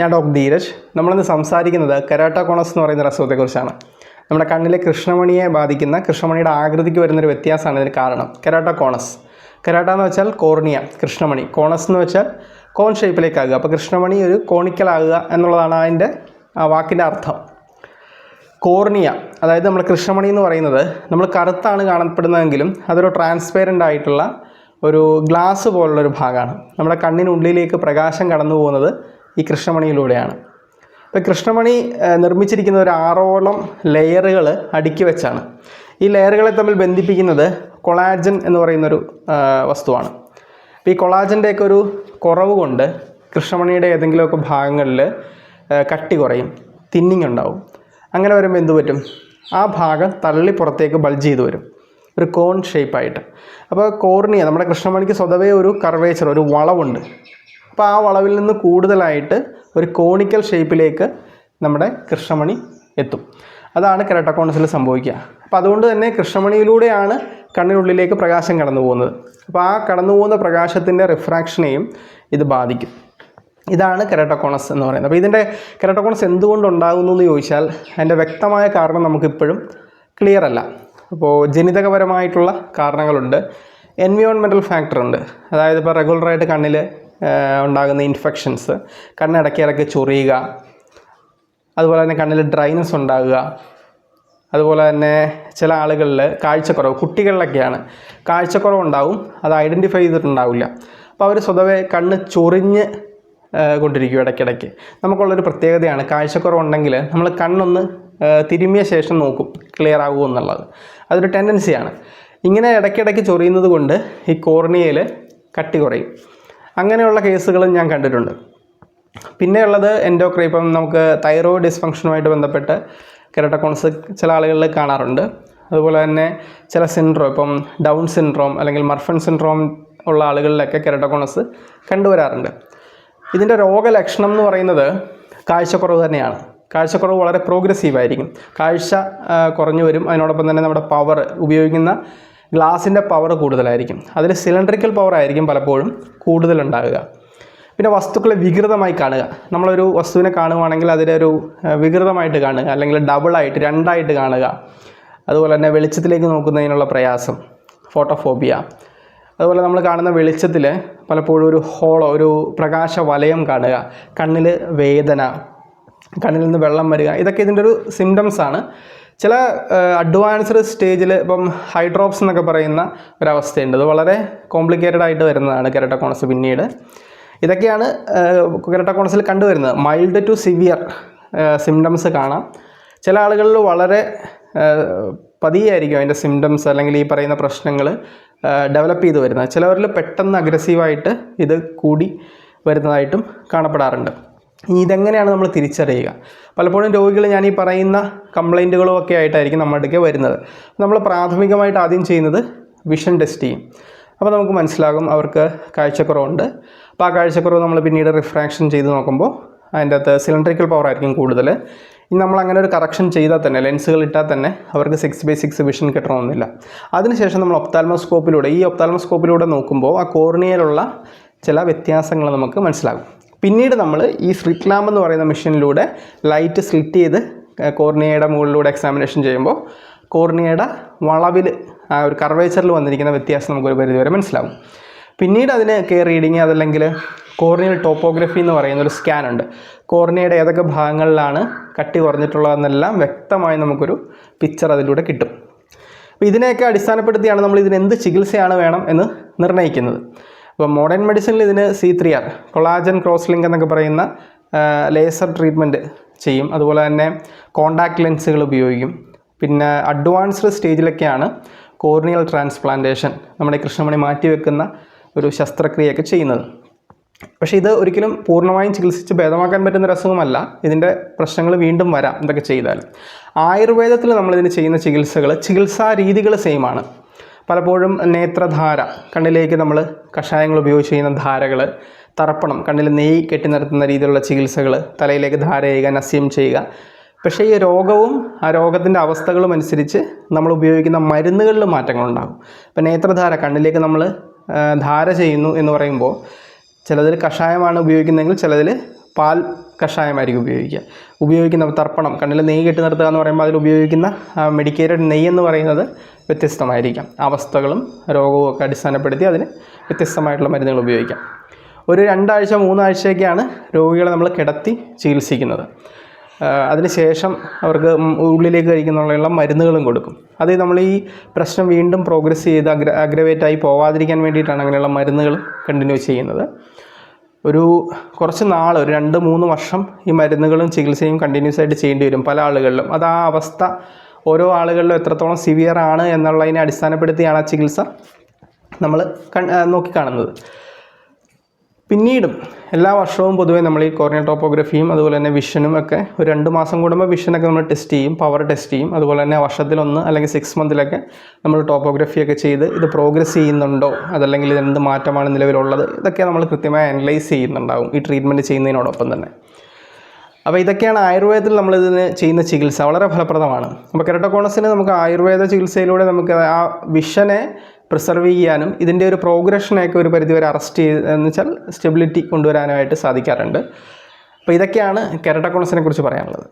ഞാൻ ഡോക്ടർ ധീരജ്. നമ്മളിന്ന് സംസാരിക്കുന്നത് കെരാട്ടോകോണസ് എന്ന് പറയുന്ന അസുഖത്തെക്കുറിച്ചാണ് നമ്മുടെ കണ്ണിലെ കൃഷ്ണമണിയെ ബാധിക്കുന്ന കൃഷ്ണമണിയുടെ ആകൃതിക്ക് വരുന്നൊരു വ്യത്യാസമാണ് ഇതിന് കാരണം. കെരാട്ടോകോണസ് കെരാട്ട എന്ന് വെച്ചാൽ കോർണിയ കൃഷ്ണമണി. കോണസ് എന്ന് വെച്ചാൽ കോൺ ഷേപ്പിലേക്കാകുക. അപ്പോൾ കൃഷ്ണമണി ഒരു കോണിക്കലാകുക എന്നുള്ളതാണ് അതിന്റെ വാക്കിന്റെ അർത്ഥം. കോർണിയ അതായത് നമ്മൾ കൃഷ്ണമണി എന്ന് പറയുന്നത് നമ്മൾ കറുത്താണ് കാണപ്പെടുന്നതെങ്കിലും അതൊരു ട്രാൻസ്പെയറന്റ് ആയിട്ടുള്ള ഒരു ഗ്ലാസ് പോലുള്ളൊരു ഭാഗമാണ്. നമ്മുടെ കണ്ണിനുള്ളിലേക്ക് പ്രകാശം കടന്നു പോകുന്നത് ഈ കൃഷ്ണമണിയിലൂടെയാണ്. ഇപ്പോൾ കൃഷ്ണമണി നിർമ്മിച്ചിരിക്കുന്ന ഒരു ആറോളം ലെയറുകൾ അടുക്കി വെച്ചാണ്. ഈ ലെയറുകളെ തമ്മിൽ ബന്ധിപ്പിക്കുന്നത് കൊളാജൻ എന്ന് പറയുന്നൊരു വസ്തുവാണ്. അപ്പോൾ ഈ കൊളാജന്റെയൊക്കെ ഒരു കുറവ് കൊണ്ട് കൃഷ്ണമണിയുടെ ഏതെങ്കിലുമൊക്കെ ഭാഗങ്ങളിൽ കട്ടി കുറയും തിന്നിങ് ഉണ്ടാവും. അങ്ങനെ വരുമ്പോൾ എന്ത് പറ്റും? ആ ഭാഗം തള്ളി പുറത്തേക്ക് ബൾജ് ചെയ്ത് വരും. ഒരു കോൺ ഷേപ്പായിട്ട്. അപ്പോൾ കോർണിയ നമ്മുടെ കൃഷ്ണമണിക്ക് സ്വതവേ ഒരു കർവേച്ചർ ഒരു വളവുണ്ട്. അപ്പോൾ ആ വളവിൽ നിന്ന് കൂടുതലായിട്ട് ഒരു കോണിക്കൽ ഷേപ്പിലേക്ക് നമ്മുടെ കൃഷ്ണമണി എത്തും. അതാണ് കെരട്ടക്കോണസിൽ സംഭവിക്കുക. അപ്പോൾ അതുകൊണ്ട് തന്നെ കൃഷ്ണമണിയിലൂടെയാണ് കണ്ണിനുള്ളിലേക്ക് പ്രകാശം കടന്നു പോകുന്നത്. അപ്പോൾ ആ കടന്നു പോകുന്ന പ്രകാശത്തിന്റെ റിഫ്രാക്ഷനെയും ഇത് ബാധിക്കും. ഇതാണ് കെരട്ടോകോണസ് എന്ന് പറയുന്നത്. അപ്പോൾ ഇതിന്റെ കെരട്ടോകോണസ് എന്തുകൊണ്ടുണ്ടാകുന്നു എന്ന് ചോദിച്ചാൽ അതിന്റെ വ്യക്തമായ കാരണം നമുക്കിപ്പോഴും ക്ലിയർ അല്ല. അപ്പോൾ ജനിതകപരമായിട്ടുള്ള കാരണങ്ങളുണ്ട്. എൻവിയോൺമെന്റൽ ഫാക്ടർ ഉണ്ട്. അതായത് ഇപ്പോൾ റെഗുലറായിട്ട് കണ്ണിൽ ഉണ്ടാകുന്ന ഇൻഫെക്ഷൻസ് കണ്ണിടയ്ക്ക് ചൊറിയുക. അതുപോലെ തന്നെ കണ്ണിൽ ഡ്രൈനസ് ഉണ്ടാകുക. അതുപോലെ തന്നെ ചില ആളുകളിൽ കാഴ്ചക്കുറവ് കുട്ടികളിലൊക്കെയാണ്. കാഴ്ചക്കുറവ് ഉണ്ടാവും അത് ഐഡന്റിഫൈ ചെയ്തിട്ടുണ്ടാവില്ല. അപ്പോൾ അവർ സ്വതവേ കണ്ണ് ചൊറിഞ്ഞ് കൊണ്ടിരിക്കും ഇടയ്ക്കിടയ്ക്ക്. നമുക്കുള്ളൊരു പ്രത്യേകതയാണ് കാഴ്ചക്കുറവുണ്ടെങ്കിൽ നമ്മൾ കണ്ണൊന്ന് തിരുമിയ ശേഷം നോക്കും ക്ലിയർ ആകുമോ എന്നുള്ളത്. അതൊരു ടെൻഡൻസിയാണ് ഇങ്ങനെ ഇടയ്ക്കിടയ്ക്ക് ചൊറിയുന്നത് കൊണ്ട് ഈ കോർണിയയിൽ കട്ടി കുറയും. അങ്ങനെയുള്ള കേസുകളും ഞാൻ കണ്ടിട്ടുണ്ട്. പിന്നെയുള്ളത് എൻഡോക്രൈ ഇപ്പം നമുക്ക് തൈറോയിഡ് ഡിസ്ഫങ്ഷനുമായിട്ട് ബന്ധപ്പെട്ട് കെരട്ടക്കോൺസ് ചില ആളുകളിൽ കാണാറുണ്ട്. അതുപോലെ തന്നെ ചില സിൻഡ്രോം ഇപ്പം ഡൗൺ സിൻഡ്രോം അല്ലെങ്കിൽ മർഫൺ സിൻഡ്രോം ഉള്ള ആളുകളിലൊക്കെ കെരട്ടക്കോണസ് കണ്ടുവരാറുണ്ട്. ഇതിന്റെ രോഗലക്ഷണം എന്ന് പറയുന്നത് കാഴ്ചക്കുറവ് തന്നെയാണ്. കാഴ്ചക്കുറവ് വളരെ പ്രോഗ്രസീവ് ആയിരിക്കും. കാഴ്ച കുറഞ്ഞു വരും. അതിനോടൊപ്പം തന്നെ നമ്മുടെ പവർ ഉപയോഗിക്കുന്ന ഗ്ലാസിന്റെ പവർ കൂടുതലായിരിക്കും. അതിൽ സിലിണ്ടറിക്കൽ പവർ ആയിരിക്കും പലപ്പോഴും കൂടുതലുണ്ടാകുക. പിന്നെ വസ്തുക്കളെ വികൃതമായി കാണുക. നമ്മളൊരു വസ്തുവിനെ കാണുകയാണെങ്കിൽ അതിനെ ഒരു വികൃതമായിട്ട് കാണുക. അല്ലെങ്കിൽ ഡബിളായിട്ട് രണ്ടായിട്ട് കാണുക. അതുപോലെ തന്നെ വെളിച്ചത്തിലേക്ക് നോക്കുന്നതിനുള്ള പ്രയാസം. ഫോട്ടോഫോബിയ. അതുപോലെ നമ്മൾ കാണുന്ന വെളിച്ചത്തിൽ പലപ്പോഴും ഒരു ഹോളോ ഒരു പ്രകാശ വലയം കാണുക. കണ്ണിൽ വേദന കണ്ണിൽ നിന്ന് വെള്ളം വരിക. ഇതൊക്കെ ഇതിന്റെ ഒരു സിംറ്റംസ് ആണ്. ചില അഡ്വാൻസ്ഡ് സ്റ്റേജിൽ ഇപ്പം ഹൈഡ്രോപ്സ് എന്നൊക്കെ പറയുന്ന ഒരവസ്ഥയുണ്ട്. അത് വളരെ കോംപ്ലിക്കേറ്റഡ് ആയിട്ട് വരുന്നതാണ് കെരട്ടോകോണസ് പിന്നീട്. ഇതൊക്കെയാണ് കെരട്ടോകോണസിൽ കണ്ടുവരുന്നത്. മൈൽഡ് ടു സിവിയർ സിംറ്റംസ് കാണാം. ചില ആളുകളിൽ വളരെ പതിയായിരിക്കും അതിന്റെ സിംറ്റംസ് അല്ലെങ്കിൽ ഈ പറയുന്ന പ്രശ്നങ്ങൾ ഡെവലപ്പ് ചെയ്ത് വരുന്നത്. ചിലവരിൽ പെട്ടെന്ന് അഗ്രസീവായിട്ട് ഇത് കൂടി വരുന്നതായിട്ടും കാണപ്പെടാറുണ്ട്. ഇനി ഇതെങ്ങനെയാണ് നമ്മൾ തിരിച്ചറിയുക? പലപ്പോഴും രോഗികൾ ഞാൻ ഈ പറയുന്ന കംപ്ലൈന്റുകളും ഒക്കെ ആയിട്ടായിരിക്കും നമ്മുടെ അടുക്കെ വരുന്നത്. നമ്മൾ പ്രാഥമികമായിട്ട് ആദ്യം ചെയ്യുന്നത് വിഷൻ ടെസ്റ്റ് ചെയ്യും. അപ്പോൾ നമുക്ക് മനസ്സിലാകും അവർക്ക് കാഴ്ചക്കുറവുണ്ട്. അപ്പോൾ ആ കാഴ്ചക്കുറവ് നമ്മൾ പിന്നീട് റിഫ്രാക്ഷൻ ചെയ്ത് നോക്കുമ്പോൾ അതിന്റെ അകത്ത് സിലിണ്ടറിക്കൽ പവർ ആയിരിക്കും കൂടുതൽ. ഇനി നമ്മൾ അങ്ങനെ ഒരു കറക്ഷൻ ചെയ്താൽ തന്നെ ലെൻസുകൾ ഇട്ടാൽ തന്നെ അവർക്ക് സിക്സ് ബൈ സിക്സ് വിഷൻ കിട്ടണമെന്നില്ല. അതിനുശേഷം നമ്മൾ ഒപ്താൽമോസ്കോപ്പിലൂടെ ഈ ഒപ്താൽമോസ്കോപ്പിലൂടെ നോക്കുമ്പോൾ ആ കോർണിയയിലുള്ള ചില വ്യത്യാസങ്ങൾ നമുക്ക് മനസ്സിലാകും. പിന്നീട് നമ്മൾ ഈ സ്ലിറ്റ് ലാമ്പ് എന്ന് പറയുന്ന മെഷീനിലൂടെ ലൈറ്റ് സ്ലിറ്റ് ചെയ്ത് കോർണിയയുടെ മുകളിലൂടെ എക്സാമിനേഷൻ ചെയ്യുമ്പോൾ കോർണിയയുടെ വളവിൽ ആ ഒരു കർവേച്ചറിൽ വന്നിരിക്കുന്ന വ്യത്യാസം നമുക്കൊരു പരിധി വരെ മനസ്സിലാവും. പിന്നീട് അതിന് കെയർ റീഡിങ് അതല്ലെങ്കിൽ കോർണിയൽ ടോപ്പോഗ്രഫി എന്ന് പറയുന്ന ഒരു സ്കാൻ ഉണ്ട്. കോർണിയയുടെ ഏതൊക്കെ ഭാഗങ്ങളിലാണ് കട്ടി കുറഞ്ഞിട്ടുള്ളതെന്നെല്ലാം വ്യക്തമായി നമുക്കൊരു പിക്ചർ അതിലൂടെ കിട്ടും. അപ്പോൾ ഇതിനെയൊക്കെ അടിസ്ഥാനപ്പെടുത്തിയാണ് നമ്മൾ ഇതിന് എന്ത് ചികിത്സയാണ് വേണം എന്ന് നിർണയിക്കുന്നത്. അപ്പോൾ മോഡേൺ മെഡിസിനിൽ ഇതിന് C three R collagen cross link എന്നൊക്കെ പറയുന്ന ലേസർ ട്രീറ്റ്മെന്റ് ചെയ്യും. അതുപോലെ തന്നെ കോണ്ടാക്ട് ലെൻസുകൾ ഉപയോഗിക്കും. പിന്നെ അഡ്വാൻസ്ഡ് സ്റ്റേജിലൊക്കെയാണ് കോർണിയൽ ട്രാൻസ്പ്ലാന്റേഷൻ നമ്മുടെ കൃഷ്ണമണി മാറ്റിവെക്കുന്ന ഒരു ശസ്ത്രക്രിയയൊക്കെ ചെയ്യുന്നത്. പക്ഷേ ഇത് ഒരിക്കലും പൂർണമായും ചികിത്സിച്ച് ഭേദമാക്കാൻ പറ്റുന്ന ഒരു അസുഖമല്ല ഇതിന്റെ പ്രശ്നങ്ങൾ വീണ്ടും വരാം. എന്തൊക്കെ ചെയ്താൽ ആയുർവേദത്തിൽ നമ്മളിതിന് ചെയ്യുന്ന ചികിത്സകൾ ചികിത്സാ രീതികൾ സെയിമാണ് പലപ്പോഴും നേത്രധാര കണ്ണിലേക്ക് നമ്മൾ കഷായങ്ങൾ ഉപയോഗിച്ച് ചെയ്യുന്ന ധാരകൾ തർപ്പണം കണ്ണിൽ നെയ്യ് കെട്ടി നിർത്തുന്ന രീതിയിലുള്ള ചികിത്സകൾ തലയിലേക്ക് ധാര ചെയ്യുക നസ്യം ചെയ്യുക. പക്ഷേ ഈ രോഗവും ആ രോഗത്തിന്റെ അവസ്ഥകളും അനുസരിച്ച് നമ്മൾ ഉപയോഗിക്കുന്ന മരുന്നുകളിൽ മാറ്റങ്ങളുണ്ടാകും ഇപ്പം നേത്രധാര കണ്ണിലേക്ക് നമ്മൾ ധാര ചെയ്യുന്നു എന്ന് പറയുമ്പോൾ ചിലതിൽ കഷായമാണ് ഉപയോഗിക്കുന്നതെങ്കിൽ ചിലതിൽ പാൽ കഷായമായിരിക്കും ഉപയോഗിക്കുക. ഉപയോഗിക്കുന്ന തർപ്പണം കണ്ണിൽ നെയ്യ് കെട്ടി നിർത്തുക എന്ന് പറയുമ്പോൾ അതിൽ ഉപയോഗിക്കുന്ന മെഡിക്കേറ്റഡ് നെയ്യ് എന്ന് പറയുന്നത് വ്യത്യസ്തമായിരിക്കാം. അവസ്ഥകളും രോഗവും ഒക്കെ അടിസ്ഥാനപ്പെടുത്തി അതിന് വ്യത്യസ്തമായിട്ടുള്ള മരുന്നുകൾ ഉപയോഗിക്കാം. ഒരു രണ്ടാഴ്ച മൂന്നാഴ്ചയൊക്കെയാണ് രോഗികളെ നമ്മൾ കിടത്തി ചികിത്സിക്കുന്നത്. അതിനുശേഷം അവർക്ക് ഉള്ളിലേക്ക് കഴിക്കുന്നുള്ള മരുന്നുകളും കൊടുക്കും. അത് നമ്മൾ ഈ പ്രശ്നം വീണ്ടും പ്രോഗ്രസ് ചെയ്ത് അഗ്ര അഗ്രവേറ്റായി പോവാതിരിക്കാൻ വേണ്ടിയിട്ടാണ് അങ്ങനെയുള്ള മരുന്നുകൾ കണ്ടിന്യൂ ചെയ്യുന്നത്. ഒരു കുറച്ച് നാൾ ഒരു രണ്ട് മൂന്ന് വർഷം ഈ മരുന്നുകളും ചികിത്സയും കണ്ടിന്യൂസ് ആയിട്ട് ചെയ്യേണ്ടി വരും പല ആളുകളിലും. അത് ആ അവസ്ഥ ഓരോ ആളുകളിലും എത്രത്തോളം സിവിയർ ആണ് എന്നുള്ളതിനെ അടിസ്ഥാനപ്പെടുത്തിയാണ് ആ ചികിത്സ നമ്മൾ കൺ നോക്കിക്കാണുന്നത്. പിന്നീടും എല്ലാ വർഷവും പൊതുവേ നമ്മൾ ഈ കോർണിയൽ ടോപ്പോഗ്രഫിയും അതുപോലെ തന്നെ വിഷനും ഒക്കെ ഒരു രണ്ട് മാസം കൂടുമ്പോൾ വിഷനൊക്കെ നമ്മൾ ടെസ്റ്റ് ചെയ്യും പവർ ടെസ്റ്റ് ചെയ്യും. അതുപോലെ തന്നെ വർഷത്തിലൊന്ന് അല്ലെങ്കിൽ സിക്സ് മന്തിലൊക്കെ നമ്മൾ ടോപ്പോഗ്രഫിയൊക്കെ ചെയ്ത് ഇത് പ്രോഗ്രസ് ചെയ്യുന്നുണ്ടോ? അതല്ലെങ്കിൽ ഇത് എന്ത് മാറ്റമാണ് നിലവിലുള്ളത്? ഇതൊക്കെ നമ്മൾ കൃത്യമായി അനലൈസ് ചെയ്യുന്നുണ്ടാവും ഈ ട്രീറ്റ്മെന്റ് ചെയ്യുന്നതിനോടൊപ്പം തന്നെ. അപ്പോൾ ഇതൊക്കെയാണ് ആയുർവേദത്തിൽ നമ്മൾ ഇതിന് ചെയ്യുന്ന ചികിത്സ. വളരെ ഫലപ്രദമാണ്. അപ്പോൾ കെരട്ടോകോണസിന് നമുക്ക് ആയുർവേദ ചികിത്സയിലൂടെ നമുക്ക് ആ വിഷനെ പ്രിസർവ് ചെയ്യാനും ഇതിന്റെ ഒരു പ്രോഗ്രഷനെയൊക്കെ ഒരു പരിധിവരെ അറസ്റ്റ് ചെയ്ത് എന്ന് വെച്ചാൽ സ്റ്റെബിലിറ്റി കൊണ്ടുവരാനായിട്ട് സാധിക്കാറുണ്ട്. അപ്പോൾ ഇതൊക്കെയാണ് കെരട്ടോകോണസിനെ കുറിച്ച് പറയാനുള്ളത്.